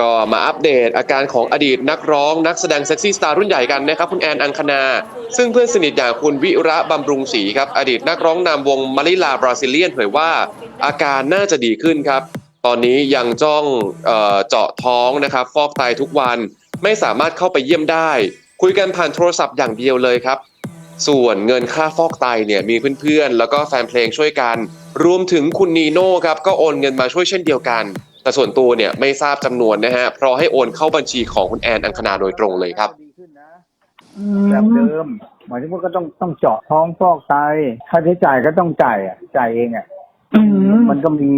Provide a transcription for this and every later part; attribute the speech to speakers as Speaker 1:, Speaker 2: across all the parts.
Speaker 1: ก็มาอัปเดตอาการของอดีตนักร้องนักแสดงเซ็กซี่สตาร์รุ่นใหญ่กันนะครับคุณแอนอังคณา ซึ่งเพื่อนสนิทอย่างคุณวิระบำรุงศรีครับอดีตนักร้องนำวงมาริลาบราซิเลียนเผยว่าอาการน่าจะดีขึ้นครับ ตอนนี้ยังจ้องเออเจาะท้องนะครับฟอกไตทุกวันไม่สามารถเข้าไปเยี่ยมได้ คุยกันผ่านโทรศัพท์อย่างเดียวเลยครับ ส่วนเงินค่าฟอกไตเนี่ยมีเพื่อนๆ แล้วก็แฟนเพลงช่วยกัน รวมถึงคุณนีโน่ครับก็โอนเงินมาช่วยเช่นเดียวกัน แต่ส่วนตัวเนี่ยไม่ทราบจำนวนนะฮะเพราะให้โอนเข้าบัญชีของคุณแอนอังคณาโดยตรงเลยครับ
Speaker 2: ดีขึ้นนะ
Speaker 3: อื
Speaker 2: แบบ
Speaker 3: ม
Speaker 2: เดิมหมายถึงว่าก็ต้องต้องเจาะท้องฟอกไตค่าใช้จ่ายก็ต้องจ่ายอะจ่ายเองอะ
Speaker 3: อืม
Speaker 2: มันก็มี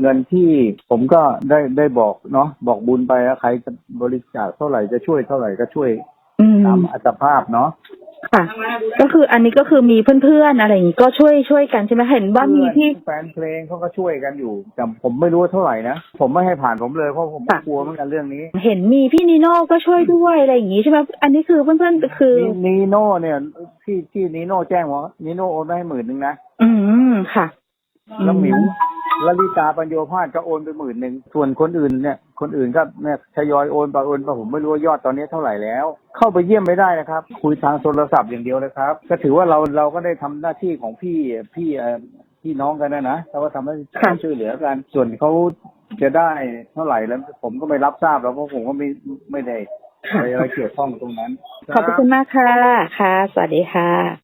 Speaker 2: เงินที่ผมก็ได้ได้บอกเนาะบอกบุญไปว่าใครจะบริจาคเท่าไหร่จะช่วยเท่าไหร่ก็ช่วย
Speaker 3: อืม
Speaker 2: ตามอัตภาพเนาะ
Speaker 3: ค่ะ ก็คืออันนี้ก็คือมีเพื่อนๆอะไรอย่างนี้ก็ช่วยช่วยกันใช่ไหมเห็นว่ามีที่
Speaker 2: แฟนเพลงเขาก็ช่วยกันอยู่แต่ผมไม่รู้ว่าเท่าไหร่นะผมไม่ให้ผ่านผมเลยเพราะผม
Speaker 3: ค่ะ
Speaker 2: กลัวเหมือนกันเรื่องนี้
Speaker 3: เห็นมีพี่นิโน่ก็ช่วยด้วยอะไรอย่างนี้ใช่ไหมอันนี้คือเพื่อนๆคือ
Speaker 2: นีนีโน่เนี่ยที่ที่นีโน่แจ้งว่านีโน่โอนไปให้หมื่นหนึ่งนะ
Speaker 3: อืมค่ะ
Speaker 2: แล้วหมิวลลิตาปัญโยพาสก็โอนไปหมื่นหนึ่งส่วนคนอื่นเนี่ย คนอื่นก็เนี่ยทยอยโอนไปโอนไปผมไม่รู้ว่ายอดตอนนี้เท่าไหร่แล้ว เข้าไปเยี่ยมไม่ได้นะครับ คุยทางโทรศัพท์อย่างเดียวเลยครับ ก็ถือว่าเราเราก็ได้ทำหน้าที่ของพี่พี่เอ่อพี่น้องกันนะนะเราก็ทำหน้าที่
Speaker 3: ค่ะ
Speaker 2: ช่วยเหลือกัน ส่วนเขาจะได้เท่าไหร่แล้ว ผมก็ไม่รับทราบแล้วเพราะผมก็ไม่ไม่ได้ไปอะไรเกี่ยวข้องตรงนั้น
Speaker 3: ขอบพระคุณมากค่ะค่ะ สวัสดีค่ะ